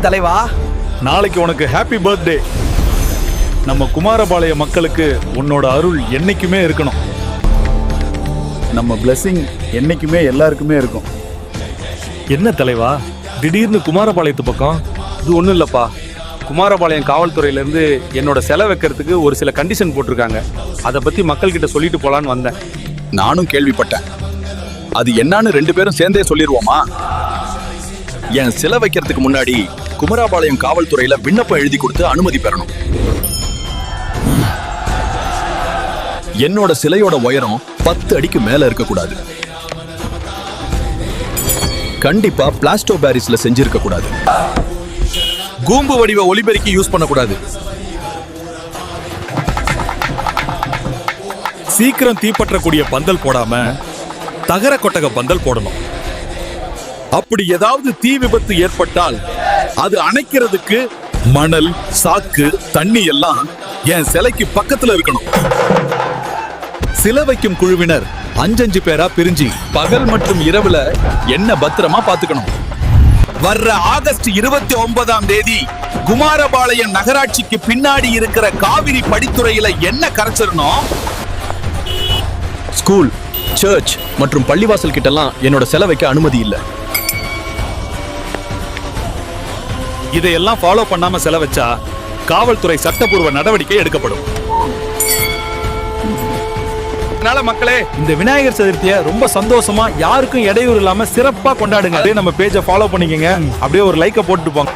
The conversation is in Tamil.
தலைவா? நாளைக்கு உனக்கு ஹாப்பி பர்த்டே நம்ம குமாரபாளைய மக்களுக்கு உன்னோட அருள் என்னைக்குமே இருக்கணும். நம்ம blessing என்னைக்குமே எல்லாருக்குமே இருக்கும். என்ன தலைவா? திடீர்னு குமாரபாளையத்து பக்கம்? இது ஒன்றும் இல்லைப்பா. குமாரபாளையம் காவல்துறையிலேருந்து என்னோட செலவு வைக்கிறதுக்கு ஒரு சில கண்டிஷன் போட்டிருக்காங்க. அதை பற்றி மக்கள்கிட்ட சொல்லிட்டு போகலான்னு வந்தேன். நானும் கேள்விப்பட்டேன். அது என்னன்னு ரெண்டு பேரும் சேர்ந்தே சொல்லிடுவோமா என் சிலை வைக்கிறதுக்கு முன்னாடி குமராபாளையம் காவல்துறையில விண்ணப்பம் எழுதி கொடுத்து அனுமதி பெறணும். என்னோட சிலையோட உயரம் பத்து அடிக்கு மேல இருக்கக்கூடாது. கண்டிப்பா பிளாஸ்டோ பாரிஸ்ல செஞ்சிருக்க கூடாது. கூம்பு வடிவ ஒலிபெருக்கி யூஸ் பண்ணக்கூடாது சீக்கிரம் தீப்பற்றக்கூடிய பந்தல் போடாம தகர கொட்டக பந்தல் போடணும். அப்படி ஏதாவது தீ விபத்து ஏற்பட்டால் அது அணைக்கிறதுக்கு மணல் சாக்கு தண்ணி எல்லாம் என் சிலைக்கு பக்கத்துல இருக்கணும். சிலை வைக்கும் குழுவினர் அஞ்சஞ்சு பேரா பிரிஞ்சு பகல் மற்றும் இரவுல என்ன பத்திரமா பாத்துக்கணும் வர்ற ஆகஸ்ட் இருபத்தி ஒன்பதாம் தேதி குமாரபாளையம் நகராட்சிக்கு பின்னாடி இருக்கிற காவிரி படித்துறையில என்ன கரைச்சிடணும்? ஸ்கூல் சர்ச் மற்றும் பள்ளிவாசல் கிட்டலாம் என்னோட செலவைக்க அனுமதி இல்லை. இதையெல்லாம் ஃபாலோ பண்ணாம செல வச்சா காவல்துறை சட்டப்பூர்வ நடவடிக்கை எடுக்கப்படும். அதனால மக்களே இந்த விநாயகர் சதுர்த்தியை ரொம்ப சந்தோஷமா யாருக்கும் இடையூறு இல்லாம சிறப்பா கொண்டாடுங்க. அப்படியே நம்ம பேஜை ஃபாலோ பண்ணிக்கங்க. அப்படியே ஒரு லைக்கை போட்டுட்டு போங்க.